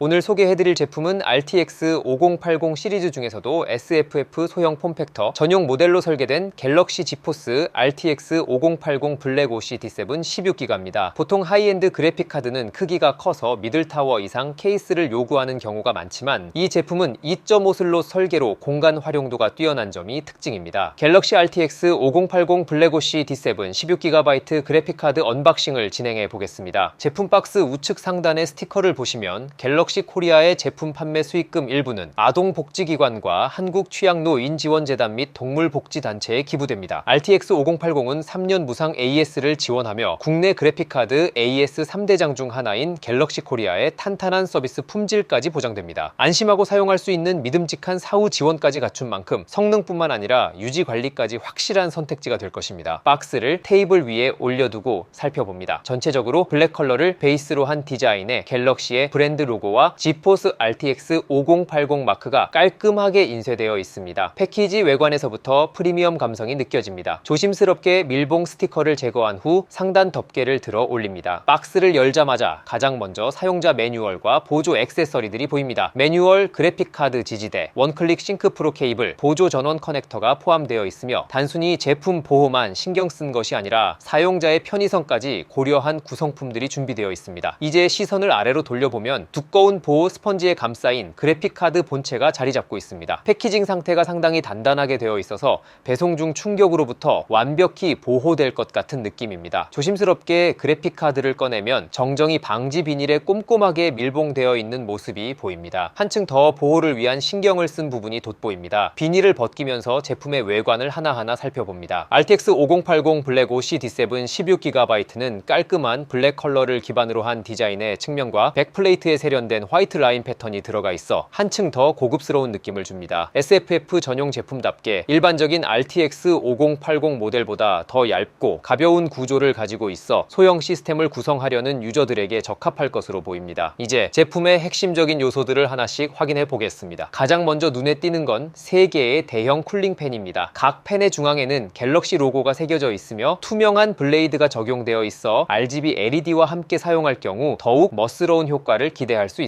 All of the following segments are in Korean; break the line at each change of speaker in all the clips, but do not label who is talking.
오늘 소개해드릴 제품은 RTX 5080 시리즈 중에서도 SFF 소형 폼팩터 전용 모델로 설계된 갤럭시 지포스 RTX 5080 블랙 OC D7 16기가입니다. 보통 하이엔드 그래픽 카드는 크기가 커서 미들타워 이상 케이스를 요구하는 경우가 많지만 이 제품은 2.5 슬롯 설계로 공간 활용도가 뛰어난 점이 특징입니다. 갤럭시 RTX 5080 블랙 OC D7 16GB 그래픽 카드 언박싱을 진행해 보겠습니다. 제품 박스 우측 상단의 스티커를 보시면 갤럭시 코리아의 제품 판매 수익금 일부는 아동복지기관과 한국취약노인지원재단 및 동물복지단체에 기부됩니다. RTX 5080은 3년 무상 AS를 지원하며 국내 그래픽카드 AS 3대장 중 하나인 갤럭시 코리아의 탄탄한 서비스 품질까지 보장됩니다. 안심하고 사용할 수 있는 믿음직한 사후 지원까지 갖춘 만큼 성능뿐만 아니라 유지 관리까지 확실한 선택지가 될 것입니다. 박스를 테이블 위에 올려두고 살펴봅니다. 전체적으로 블랙 컬러를 베이스로 한 디자인에 갤럭시의 브랜드 로고와 지포스 RTX 5080 마크가 깔끔하게 인쇄되어 있습니다. 패키지 외관에서부터 프리미엄 감성이 느껴집니다. 조심스럽게 밀봉 스티커를 제거한 후 상단 덮개를 들어 올립니다. 박스를 열자마자 가장 먼저 사용자 매뉴얼과 보조 액세서리들이 보입니다. 매뉴얼 그래픽 카드 지지대, 원클릭 싱크 프로 케이블, 보조 전원 커넥터가 포함되어 있으며 단순히 제품 보호만 신경 쓴 것이 아니라 사용자의 편의성까지 고려한 구성품들이 준비되어 있습니다. 이제 시선을 아래로 돌려보면 두꺼운 보호 스펀지에 감싸인 그래픽 카드 본체가 자리 잡고 있습니다. 패키징 상태가 상당히 단단하게 되어 있어서 배송 중 충격으로부터 완벽히 보호될 것 같은 느낌입니다. 조심스럽게 그래픽 카드를 꺼내면 정정이 방지 비닐에 꼼꼼하게 밀봉되어 있는 모습이 보입니다. 한층 더 보호를 위한 신경을 쓴 부분이 돋보입니다. 비닐을 벗기면서 제품의 외관을 하나하나 살펴봅니다. RTX 5080 블랙 OC D7 16GB는 깔끔한 블랙 컬러를 기반으로 한 디자인의 측면과 백플레이트에 세련된 화이트 라인 패턴이 들어가 있어 한층 더 고급스러운 느낌을 줍니다. SFF 전용 제품답게 일반적인 RTX 5080 모델보다 더 얇고 가벼운 구조를 가지고 있어 소형 시스템을 구성하려는 유저들에게 적합할 것으로 보입니다. 이제 제품의 핵심적인 요소들을 하나씩 확인해 보겠습니다. 가장 먼저 눈에 띄는 건 3개의 대형 쿨링 팬입니다. 각 팬의 중앙에는 갤럭시 로고가 새겨져 있으며 투명한 블레이드가 적용되어 있어 RGB LED와 함께 사용할 경우 더욱 멋스러운 효과를 기대할 수 있습니다.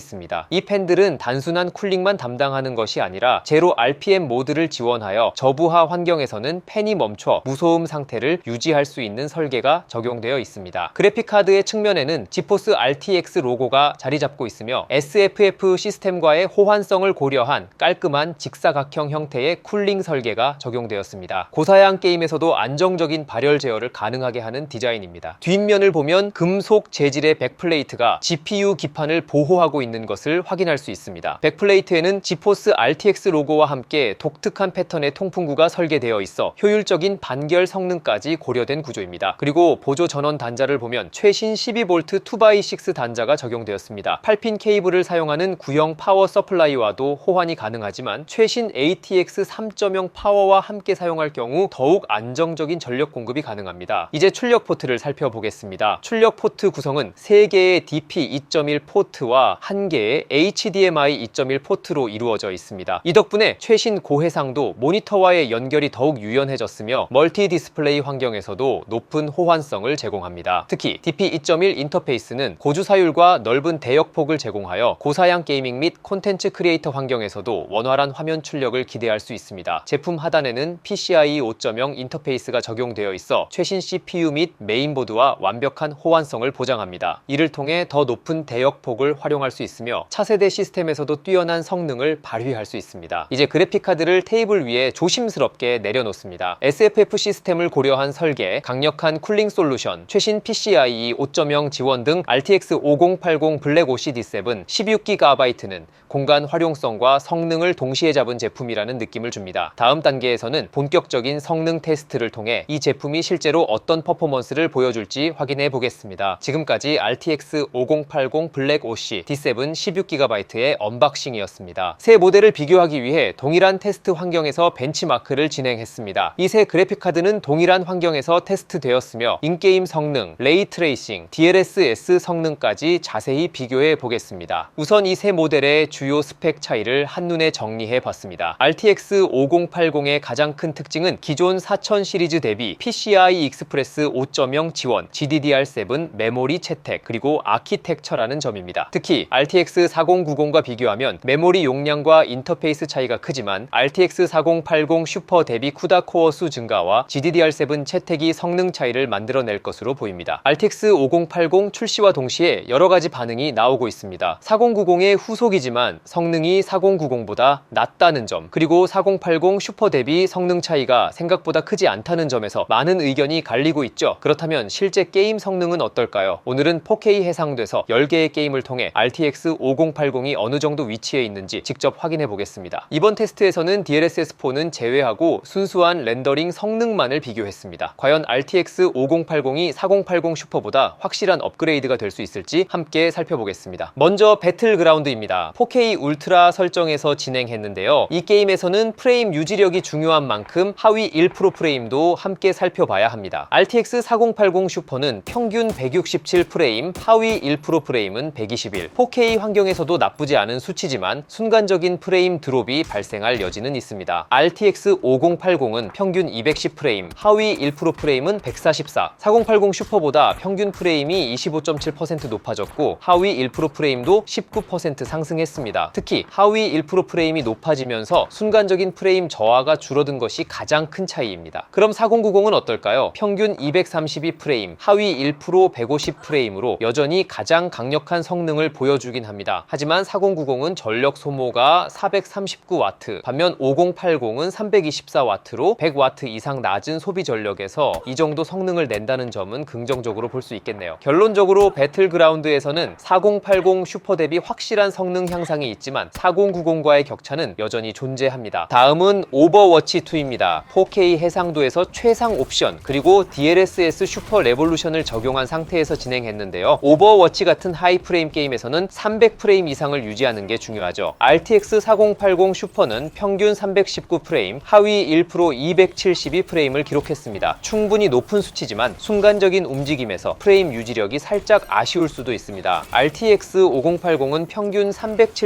이 팬들은 단순한 쿨링만 담당하는 것이 아니라 제로 RPM 모드를 지원하여 저부하 환경에서는 팬이 멈춰 무소음 상태를 유지할 수 있는 설계가 적용되어 있습니다. 그래픽 카드의 측면에는 지포스 RTX 로고가 자리 잡고 있으며 SFF 시스템과의 호환성을 고려한 깔끔한 직사각형 형태의 쿨링 설계가 적용되었습니다. 고사양 게임에서도 안정적인 발열 제어를 가능하게 하는 디자인입니다. 뒷면을 보면 금속 재질의 백플레이트가 GPU 기판을 보호하고 있는 것을 확인할 수 있습니다. 백플레이트에는 지포스 RTX 로고와 함께 독특한 패턴의 통풍구가 설계되어 있어 효율적인 반결 성능까지 고려된 구조입니다. 그리고 보조 전원 단자를 보면 최신 12V 2x6 단자가 적용되었습니다. 8핀 케이블을 사용하는 구형 파워 서플라이와도 호환이 가능하지만 최신 ATX 3.0 파워와 함께 사용할 경우 더욱 안정적인 전력 공급이 가능합니다. 이제 출력 포트를 살펴보겠습니다. 출력 포트 구성은 3개의 DP 2.1 포트와 1개의 HDMI 2.1 포트로 이루어져 있습니다. 이 덕분에 최신 고해상도 모니터와의 연결이 더욱 유연해졌으며 멀티 디스플레이 환경에서도 높은 호환성을 제공합니다. 특히 DP 2.1 인터페이스는 고주 사율과 넓은 대역폭을 제공하여 고사양 게이밍 및 콘텐츠 크리에이터 환경에서도 원활한 화면 출력을 기대할 수 있습니다. 제품 하단에는 PCIe 5.0 인터페이스가 적용되어 있어 최신 CPU 및 메인보드와 완벽한 호환성을 보장합니다. 이를 통해 더 높은 대역폭을 활용할 수 있으며 차세대 시스템에서도 뛰어난 성능을 발휘할 수 있습니다. 이제 그래픽카드를 테이블 위에 조심스럽게 내려놓습니다. SFF 시스템을 고려한 설계, 강력한 쿨링 솔루션, 최신 PCIe 5.0 지원 등 RTX 5080 블랙 OC D7 16GB는 공간 활용성과 성능을 동시에 잡은 제품이라는 느낌을 줍니다. 다음 단계에서는 본격적인 성능 테스트를 통해 이 제품이 실제로 어떤 퍼포먼스를 보여줄지 확인해 보겠습니다. 지금까지 RTX 5080 블랙 OC D7 16GB의 언박싱이었습니다. 새 모델을 비교하기 위해 동일한 테스트 환경에서 벤치마크를 진행했습니다. 이 새 그래픽카드는 동일한 환경에서 테스트되었으며 인게임 성능, 레이 트레이싱, DLSS 성능까지 자세히 비교해 보겠습니다. 우선 이 새 모델의 주요 스펙 차이를 한눈에 정리해 봤습니다. RTX 5080의 가장 큰 특징은 기존 4000 시리즈 대비 PCI Express 5.0 지원, GDDR7 메모리 채택, 그리고 아키텍처라는 점입니다. 특히 RTX 4090과 비교하면 메모리 용량과 인터페이스 차이가 크지만 RTX 4080 슈퍼 대비 쿠다 코어 수 증가와 GDDR7 채택이 성능 차이를 만들어낼 것으로 보입니다. RTX 5080 출시와 동시에 여러 가지 반응이 나오고 있습니다. 4090의 후속이지만 성능이 4090보다 낮다는 점, 그리고 4080 슈퍼 대비 성능 차이가 생각보다 크지 않다는 점에서 많은 의견이 갈리고 있죠. 그렇다면 실제 게임 성능은 어떨까요? 오늘은 4K 해상돼서 10개의 게임을 통해 RTX 5080이 어느 정도 위치해 있는지 직접 확인해 보겠습니다. 이번 테스트에서는 DLSS4는 제외하고 순수한 렌더링 성능만을 비교했습니다. 과연 RTX 5080이 4080 슈퍼보다 확실한 업그레이드가 될 수 있을지 함께 살펴보겠습니다. 먼저 배틀그라운드입니다. 4K 울트라 설정에서 진행했는데요. 이 게임에서는 프레임 유지력이 중요한 만큼 하위 1% 프레임도 함께 살펴봐야 합니다. RTX 4080 슈퍼는 평균 167 프레임, 하위 1% 프레임은 121. 4K 환경에서도 나쁘지 않은 수치지만 순간적인 프레임 드롭이 발생할 여지는 있습니다. RTX 5080은 평균 210 프레임, 하위 1% 프레임은 144. 4080 슈퍼보다 평균 프레임이 25.7% 높아졌고 하위 1% 프레임도 19% 상승했습니다. 특히 하위 1% 프레임이 높아지면서 순간적인 프레임 저하가 줄어든 것이 가장 큰 차이입니다. 그럼 4090은 어떨까요? 평균 232 프레임, 하위 1% 150 프레임으로 여전히 가장 강력한 성능을 보여주긴 합니다. 하지만 4090은 전력 소모가 439W, 반면 5080은 324W로 100W 이상 낮은 소비 전력에서 이 정도 성능을 낸다는 점은 긍정적으로 볼 수 있겠네요. 결론적으로 배틀그라운드에서는 4080 슈퍼 대비 확실한 성능 향상이 있지만 4090과의 격차는 여전히 존재합니다. 다음은 오버워치 2입니다. 4K 해상도에서 최상 옵션 그리고 DLSS 슈퍼 레볼루션을 적용한 상태에서 진행했는데요. 오버워치 같은 하이 프레임 게임에서는 300 프레임 이상을 유지하는 게 중요하죠. RTX 4080 슈퍼는 평균 319 프레임, 하위 1% 272 프레임을 기록했습니다. 충분히 높은 수치지만 순간적인 움직임에서 프레임 유지력이 살짝 아쉬울 수도 있습니다. RTX 5080은 평균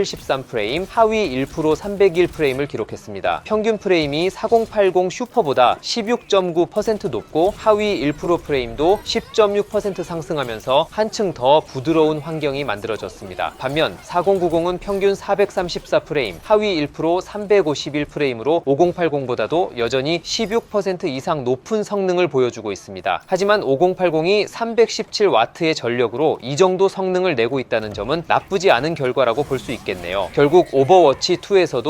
373 프레임, 하위 1% 301 프레임을 기록했습니다. 평균 프레임이 4080 슈퍼보다 16.9% 높고 하위 1% 프레임도 10.6% 상승하면서 한층 더 부드러운 환경이 만들어졌습니다. 반면 4090은 평균 434 프레임, 하위 1% 351 프레임으로 5080보다도 여전히 16% 이상 높은 성능을 보여주고 있습니다. 하지만 5080이 317W의 전력으로 이 정도 성능을 내고 있다는 점은 나쁘지 않은 결과라고 볼 수 있 겠네요. 결국 오버워치 2에서도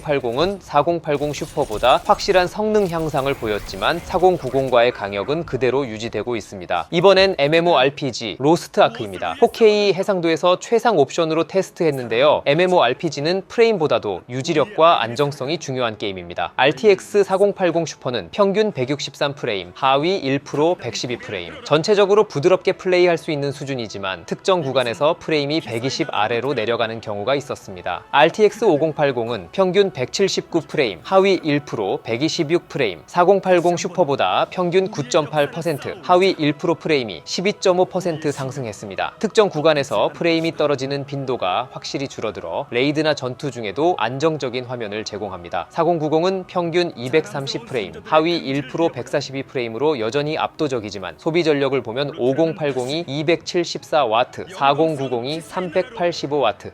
5080은 4080 슈퍼보다 확실한 성능 향상을 보였지만 4090과의 강역은 그대로 유지되고 있습니다. 이번엔 MMORPG 로스트 아크입니다. 4K 해상도에서 최상 옵션으로 테스트했는데요. MMORPG는 프레임보다도 유지력과 안정성이 중요한 게임입니다. RTX 4080 슈퍼는 평균 163 프레임, 하위 1% 112 프레임. 전체적으로 부드럽게 플레이할 수 있는 수준이지만 특정 구간에서 프레임이 120 아래로 내려가는 경우가 있었습니다. RTX 5080은 평균 179 프레임, 하위 1% 126 프레임, 4080 슈퍼보다 평균 9.8%, 하위 1% 프레임이 12.5% 상승했습니다. 특정 구간에서 프레임이 떨어지는 빈도가 확실히 줄어들어 레이드나 전투 중에도 안정적인 화면을 제공합니다. 4090은 평균 230 프레임, 하위 1% 142 프레임으로 여전히 압도적이지만 소비 전력을 보면 5080이 274W, 4090이 385W,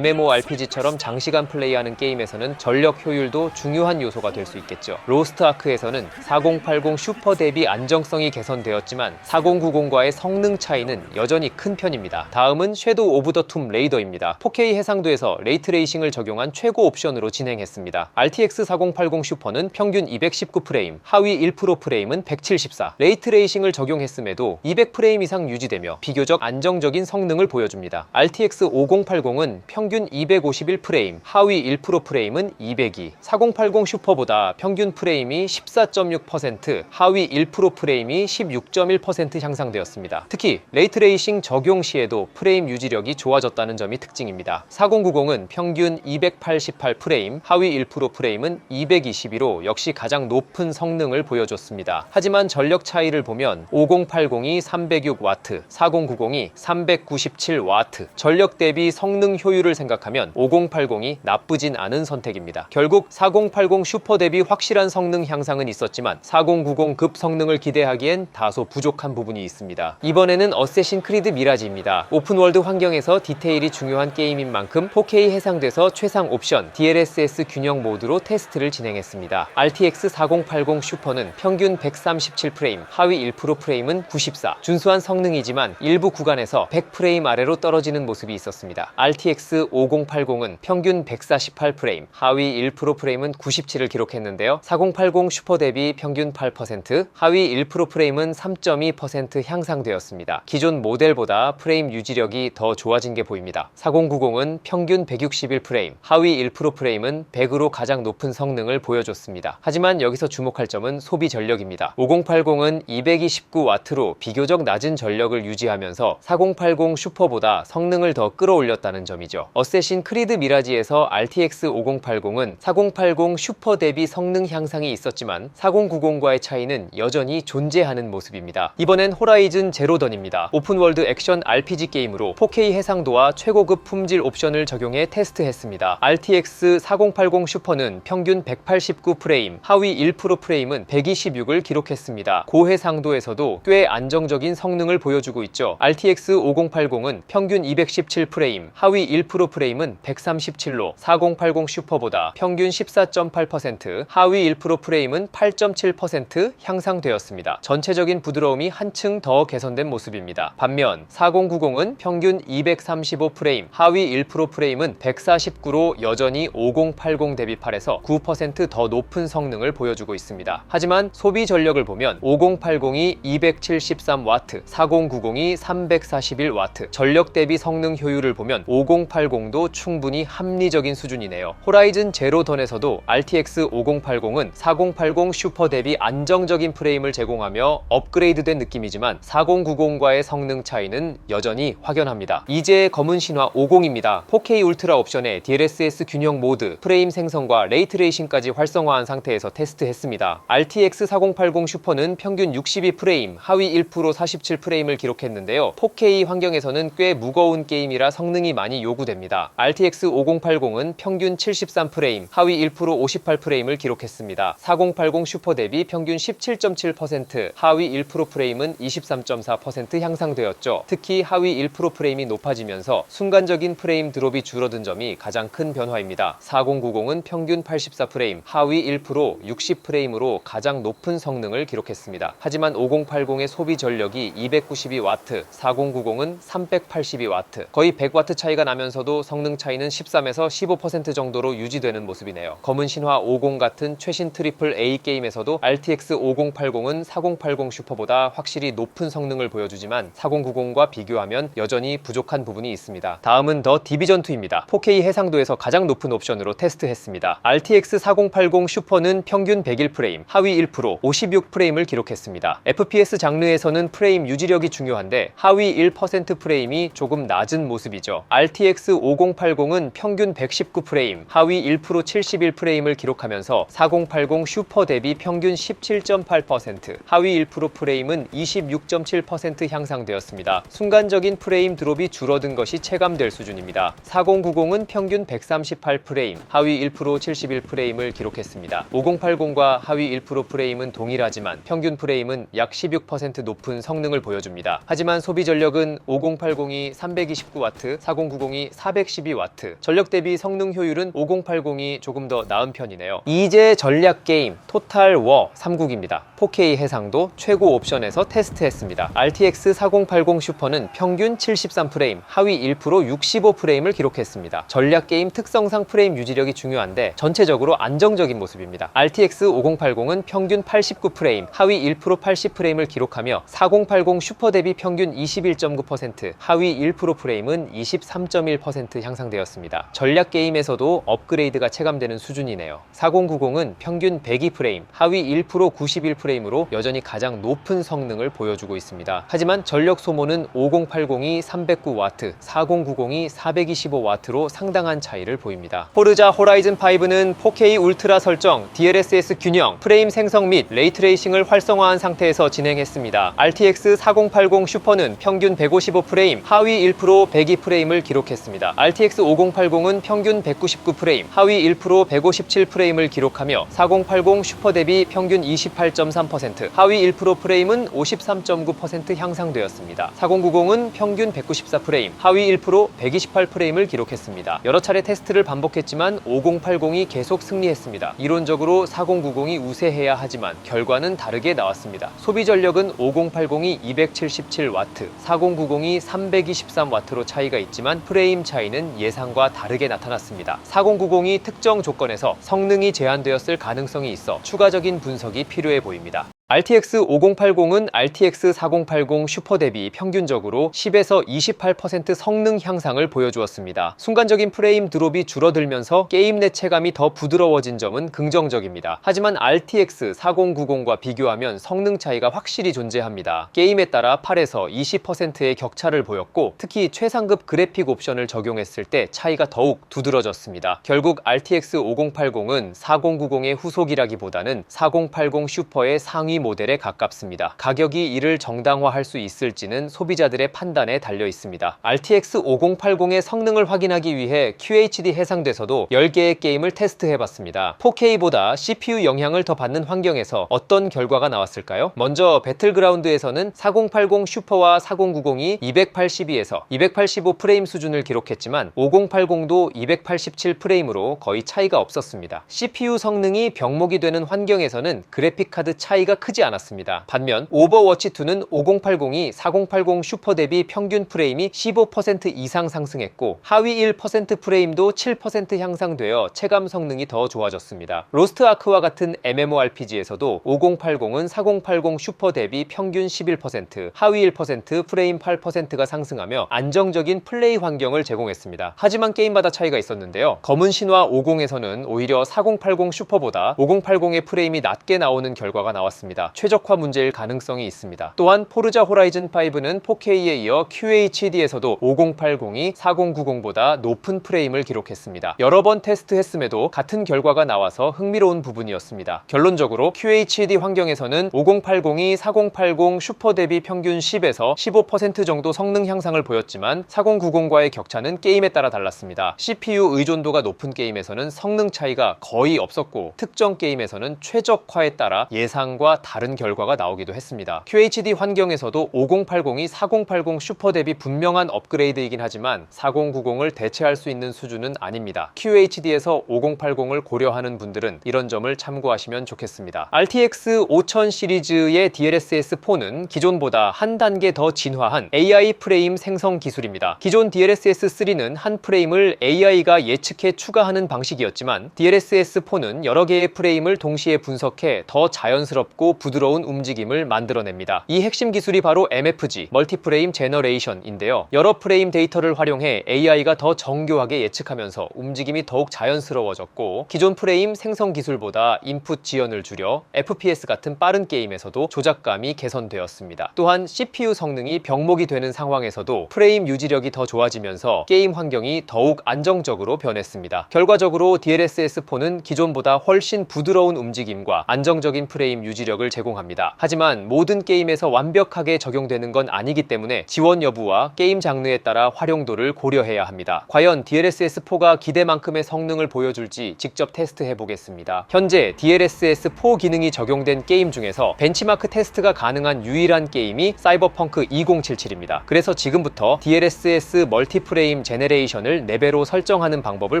MMORPG처럼 장시간 플레이하는 게임에서는 전력 효율도 중요한 요소가 될 수 있겠죠. 로스트 아크에서는 4080 슈퍼 대비 안정성이 개선되었지만 4090과의 성능 차이는 여전히 큰 편입니다. 다음은 섀도우 오브 더 툼 레이더입니다. 4K 해상도에서 레이트레이싱을 적용한 최고 옵션으로 진행했습니다. RTX 4080 슈퍼는 평균 219 프레임, 하위 1% 프레임은 174. 레이트레이싱을 적용했음에도 200 프레임 이상 유지되며 비교적 안정적인 성능을 보여줍니다. RTX 5080은 평균 251 프레임, 하위 1% 프레임은 202. 4080 슈퍼보다 평균 프레임이 14.6%, 하위 1% 프레임이 16.1% 향상되었습니다. 특히 레이트레이싱 적용 시에도 프레임 유지력이 좋아졌다는 점이 특징입니다. 4090은 평균 288 프레임, 하위 1% 프레임은 222로 역시 가장 높은 성능을 보여줬습니다. 하지만 전력 차이를 보면 5080이 306W, 4090이 397W, 전력 대비 성능 효율을 생각하면 5080이 나쁘진 않은 선택입니다. 결국 4080 슈퍼 대비 확실한 성능 향상은 있었지만 4090급 성능을 기대하기엔 다소 부족한 부분이 있습니다. 이번에는 어쌔신 크리드 미라지입니다. 오픈월드 환경에서 디테일이 중요한 게임인 만큼 4K 해상돼서 최상 옵션 DLSS 균형 모드로 테스트를 진행했습니다. RTX 4080 슈퍼는 평균 137프레임, 하위 1% 프레임은 94. 준수한 성능이지만 일부 구간에서 100프레임 아래로 떨어지는 모습이 있었습니다. RTX 5080은 평균 148프레임, 하위 1% 프레임은 97을 기록했는데요. 4080 슈퍼 대비 평균 8%, 하위 1% 프레임은 3.2% 향상되었습니다. 기존 모델보다 프레임 유지력이 더 좋아진 게 보입니다. 4090은 평균 161 프레임, 하위 1% 프레임은 100으로 가장 높은 성능을 보여줬습니다. 하지만 여기서 주목할 점은 소비 전력입니다. 5080은 229W로 비교적 낮은 전력을 유지하면서 4080 슈퍼보다 성능을 더 끌어올렸다는 점이죠. 어쌔신 크리드 미라지에서 RTX 5080은 4080 슈퍼 대비 성능 향상이 있었지만 4090과의 차이는 여전히 존재하는 모습입니다. 이번엔 호라이즌 제로던입니다. 오픈월드 액션 RPG 게임으로 4K 해상도와 최고급 품질 옵션을 적용해 테스트했습니다. RTX 4080 슈퍼는 평균 189 프레임, 하위 1% 프레임은 126을 기록했습니다. 고해상도에서도 꽤 안정적인 성능을 보여주고 있죠. RTX 5080은 평균 217 프레임, 하위 1% 프레임은 137로 4080 슈퍼보다 평균 14.8%, 하위 1% 프레임은 8.7% 향상되었습니다. 전체적인 부드러움이 한층 더 개선된 모습입니다. 반면 4090은 평균 235 프레임, 하위 1% 프레임은 149로 여전히 5080 대비 8에서 9%더 높은 성능을 보여주고 있습니다. 하지만 소비 전력을 보면 5080이 273W, 4090이 341W, 전력 대비 성능 효율을 보면 5080도 충분히 합리적인 수준이네요. 호라이즌 제로던에서도 RTX 5080은 4080 슈퍼 대비 안정적인 프레임을 제공하며 업그레이드된 느낌이지만 4090과의 성능 차이는 여전히 확연합니다. 이제 검은 신화 50입니다. 4K 울트라 옵션에 DLSS 균형 모드, 프레임 생성과 레이트레이싱까지 활성화한 상태에서 테스트했습니다. RTX 4080 슈퍼는 평균 62프레임, 하위 1% 47프레임을 기록했는데요. 4K 환경에서는 꽤 무거운 게임이라 성능이 많이 요구됩니다. RTX 5080은 평균 73프레임, 하위 1% 58프레임을 기록했습니다. 4080 슈퍼 대비 평균 17.7%, 하위 1% 프레임은 23.4% 향상되었죠. 특히 하위 1% 프레임이 높아지면서 순간적인 프레임 드롭이 줄어든 점이 가장 큰 변화입니다. 4090은 평균 84프레임, 하위 1% 60프레임으로 가장 높은 성능을 기록했습니다. 하지만 5080의 소비 전력이 292W, 4090은 382W, 거의 100W 차이가 나면서도 성능 차이는 13에서 15% 정도로 유지되는 모습이네요. 검은 신화 50 같은 최신 트리플 A 게임에서도 RTX 5080은 4080 슈퍼보다 확실히 높은 성능을 보여주지만 4090과 비교하면 여전히 부족한 부분이 있습니다. 다음은 더 디비전 2입니다. 4K 해상도에서 가장 높은 옵션으로 테스트했습니다. RTX 4080 슈퍼는 평균 101프레임, 하위 1% 56프레임을 기록했습니다. FPS 장르에서는 프레임 유지력이 중요한데 하위 1% 프레임이 조금 낮은 모습이죠. RTX 5080은 평균 119프레임, 하위 1% 71프레임을 기록하면서 4080 슈퍼 대비 평균 17.8%, 하위 1% 프레임은 26.7% 향상되었습니다. 순간적인 프레임 드롭이 줄어든 것이 체감될 수준입니다. 4090은 평균 138프레임, 하위 1% 71프레임을 기록했습니다. 5080과 하위 1% 프레임은 동일하지만 평균 프레임은 약 16% 높은 성능을 보여줍니다. 하지만 소비 전력은 5080이 329W, 4090이 412W, 전력 대비 성능 효율은 5080이 조금 더 나은 편이네요. 이제 전략 게임 토탈 워 3국입니다. 4K 해상도 최고 옵션에서 테스트했습니다. RTX 4080 슈퍼는 평균 73프레임, 하위 1% 65프레임을 기록했습니다. 전략 게임 특성상 프레임 유지력이 중요한데 전체적으로 안정적인 모습입니다. RTX 5080은 평균 89프레임, 하위 1% 80프레임을 기록하며 4080 슈퍼 대비 평균 21.9%, 하위 1% 프레임은 23.1% 향상 되었습니다. 전략 게임에서도 업그레이드가 체감되는 수준이네요. 4090은 평균 102프레임, 하위 1% 91프레임으로 여전히 가장 높은 성능을 보여주고 있습니다. 하지만 전력 소모는 5080이 309W, 4090이 425W로 상당한 차이를 보입니다. 포르자 호라이즌 5는 4K 울트라 설정, DLSS 균형, 프레임 생성 및 레이트레이싱을 활성화한 상태에서 진행했습니다. RTX 4080 슈퍼는 평균 155프레임, 하위 1% 102프레임을 기록했습니다. RTX 5080은 평균 199 프레임, 하위 1% 157프레임을 기록하며 4080 슈퍼 대비 평균 28.3%, 하위 1% 프레임은 53.9% 향상되었습니다. 4090은 평균 194 프레임, 하위 성능 1% 128 프레임을 기록했습니다. 여러 차례 테스트를 반복했지만 5080이 계속 승리했습니다. 이론적으로 4090이 우세해야 하지만 결과는 다르게 나왔습니다. 소비 전력은 5080이 277W, 4090이 323W로 차이가 있지만 프레임 차이는 예상과 다르게 나타났습니다. 4090이 특정 조건에서 성능이 제한되었을 가능성이 있어 추가적인 분석이 필요해 보입니다. RTX 5080은 RTX 4080 슈퍼 대비 평균적으로 10에서 28% 성능 향상을 보여주었습니다. 순간적인 프레임 드롭이 줄어들면서 게임 내 체감이 더 부드러워진 점은 긍정적입니다. 하지만 RTX 4090과 비교하면 성능 차이가 확실히 존재합니다. 게임에 따라 8에서 20%의 격차를 보였고 특히 최상급 그래픽 옵션을 적용했을 때 차이가 더욱 두드러졌습니다. 결국 RTX 5080은 4090의 후속이라기보다는 4080 슈퍼의 상위 모델에 가깝습니다. 가격이 이를 정당화할 수 있을지는 소비자들의 판단에 달려 있습니다. RTX 5080의 성능을 확인하기 위해 QHD 해상돼서도 10개의 게임을 테스트해봤습니다. 4K보다 CPU 영향을 더 받는 환경에서 어떤 결과가 나왔을까요? 먼저 배틀그라운드에서는 4080 슈퍼와 4090이 282에서 285 프레임 수준을 기록했지만 5080도 287 프레임으로 거의 차이가 없었습니다. CPU 성능이 병목이 되는 환경에서는 그래픽카드 차이가 크지 않았습니다. 반면 오버워치 2는 5080이 4080 슈퍼 대비 평균 프레임이 15% 이상 상승했고 하위 1% 프레임도 7% 향상되어 체감 성능이 더 좋아졌습니다. 로스트 아크와 같은 MMORPG에서도 5080은 4080 슈퍼 대비 평균 11%, 하위 1% 프레임 8%가 상승하며 안정적인 플레이 환경을 제공했습니다. 하지만 게임마다 차이가 있었는데요. 검은 신화 50에서는 오히려 4080 슈퍼보다 5080의 프레임이 낮게 나오는 결과가 나왔습니다. 최적화 문제일 가능성이 있습니다. 또한 포르자 호라이즌 5는 4K에 이어 QHD에서도 5080이 4090보다 높은 프레임을 기록했습니다. 여러 번 테스트했음에도 같은 결과가 나와서 흥미로운 부분이었습니다. 결론적으로 QHD 환경에서는 5080이 4080 슈퍼 대비 평균 10에서 15% 정도 성능 향상을 보였지만 4090과의 격차는 게임에 따라 달랐습니다. CPU 의존도가 높은 게임에서는 성능 차이가 거의 없었고 특정 게임에서는 최적화에 따라 예상과 다른 결과가 나오기도 했습니다. QHD 환경에서도 5080이 4080 슈퍼 대비 분명한 업그레이드이긴 하지만 4090을 대체할 수 있는 수준은 아닙니다. QHD에서 5080을 고려하는 분들은 이런 점을 참고하시면 좋겠습니다. RTX 5000 시리즈의 DLSS4는 기존보다 한 단계 더 진화한 AI 프레임 생성 기술입니다. 기존 DLSS3는 한 프레임을 AI가 예측해 추가하는 방식이었지만 DLSS4는 여러 개의 프레임을 동시에 분석해 더 자연스럽고 부드러운 움직임을 만들어냅니다. 이 핵심 기술이 바로 MFG, 멀티프레임 제너레이션인데요. 여러 프레임 데이터를 활용해 AI가 더 정교하게 예측하면서 움직임이 더욱 자연스러워졌고 기존 프레임 생성 기술보다 인풋 지연을 줄여 FPS 같은 빠른 게임에서도 조작감이 개선되었습니다. 또한 CPU 성능이 병목이 되는 상황에서도 프레임 유지력이 더 좋아지면서 게임 환경이 더욱 안정적으로 변했습니다. 결과적으로 DLSS4는 기존보다 훨씬 부드러운 움직임과 안정적인 프레임 유지력을 제공합니다. 하지만 모든 게임에서 완벽하게 적용되는 건 아니기 때문에 지원 여부와 게임 장르에 따라 활용도를 고려해야 합니다. 과연 DLSS4가 기대만큼의 성능을 보여줄지 직접 테스트해 보겠습니다. 현재 DLSS4 기능이 적용된 게임 중에서 벤치마크 테스트가 가능한 유일한 게임이 사이버펑크 2077입니다. 그래서 지금부터 DLSS 멀티프레임 제네레이션을 4배로 설정하는 방법을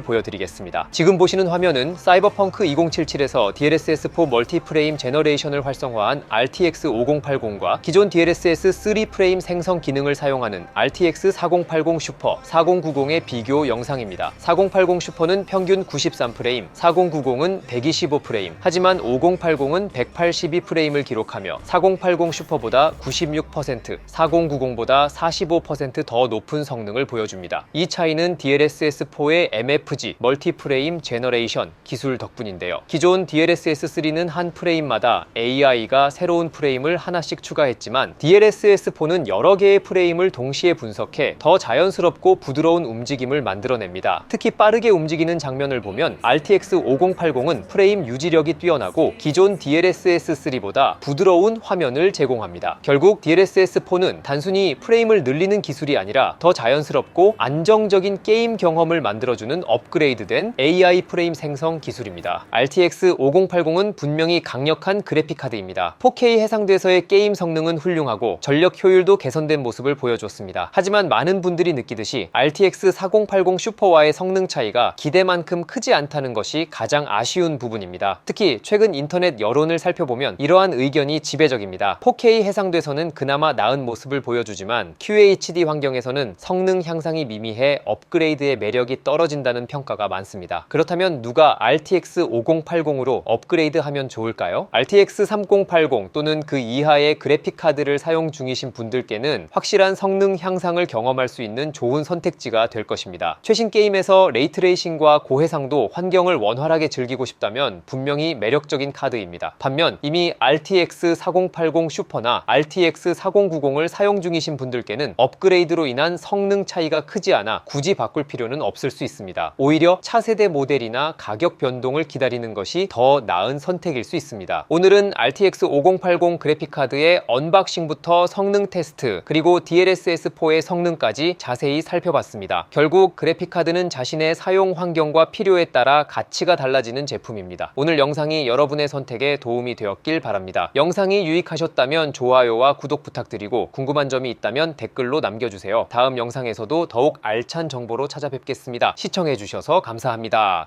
보여드리겠습니다. 지금 보시는 화면은 사이버펑크 2077에서 DLSS4 멀티프레임 제너레이션을 활 성화한 RTX 5080과 기존 DLSS 3 프레임 생성 기능을 사용하는 RTX 4080 슈퍼 4090의 비교 영상입니다. 4080 슈퍼는 평균 93프레임, 4090은 125프레임, 하지만 5080은 182프레임을 기록하며 4080 슈퍼보다 96%, 4090보다 45%더 높은 성능을 보여줍니다. 이 차이는 DLSS4의 MFG, 멀티프레임 제너레이션 기술 덕분인데요. 기존 DLSS3는 한 프레임마다 AI 가 새로운 프레임을 하나씩 추가했지만 DLSS4는 여러 개의 프레임을 동시에 분석해 더 자연스럽고 부드러운 움직임을 만들어냅니다. 특히 빠르게 움직이는 장면을 보면 RTX 5080은 프레임 유지력이 뛰어나고 기존 DLSS3보다 부드러운 화면을 제공합니다. 결국 DLSS4는 단순히 프레임을 늘리는 기술이 아니라 더 자연스럽고 안정적인 게임 경험을 만들어주는 업그레이드된 AI 프레임 생성 기술입니다. RTX 5080은 분명히 강력한 그래픽 카드 카드입니다. 4K 해상도에서의 게임 성능은 훌륭하고 전력 효율도 개선된 모습을 보여줬습니다. 하지만 많은 분들이 느끼듯이 RTX 4080 슈퍼와의 성능 차이가 기대만큼 크지 않다는 것이 가장 아쉬운 부분입니다. 특히 최근 인터넷 여론을 살펴보면 이러한 의견이 지배적입니다. 4K 해상도에서는 그나마 나은 모습을 보여주지만 QHD 환경에서는 성능 향상이 미미해 업그레이드의 매력이 떨어진다는 평가가 많습니다. 그렇다면 누가 RTX 5080으로 업그레이드하면 좋을까요? RTX 3080 또는 그 이하의 그래픽 카드를 사용 중이신 분들께는 확실한 성능 향상을 경험할 수 있는 좋은 선택지가 될 것입니다. 최신 게임에서 레이트레이싱과 고해상도 환경을 원활하게 즐기고 싶다면 분명히 매력적인 카드입니다. 반면 이미 RTX 4080 슈퍼나 RTX 4090을 사용 중이신 분들께는 업그레이드로 인한 성능 차이가 크지 않아 굳이 바꿀 필요는 없을 수 있습니다. 오히려 차세대 모델이나 가격 변동을 기다리는 것이 더 나은 선택일 수 있습니다. 오늘은 RTX 5080 그래픽카드의 언박싱부터 성능 테스트, 그리고 DLSS4의 성능까지 자세히 살펴봤습니다. 결국 그래픽카드는 자신의 사용 환경과 필요에 따라 가치가 달라지는 제품입니다. 오늘 영상이 여러분의 선택에 도움이 되었길 바랍니다. 영상이 유익하셨다면 좋아요와 구독 부탁드리고 궁금한 점이 있다면 댓글로 남겨주세요. 다음 영상에서도 더욱 알찬 정보로 찾아뵙겠습니다. 시청해주셔서 감사합니다.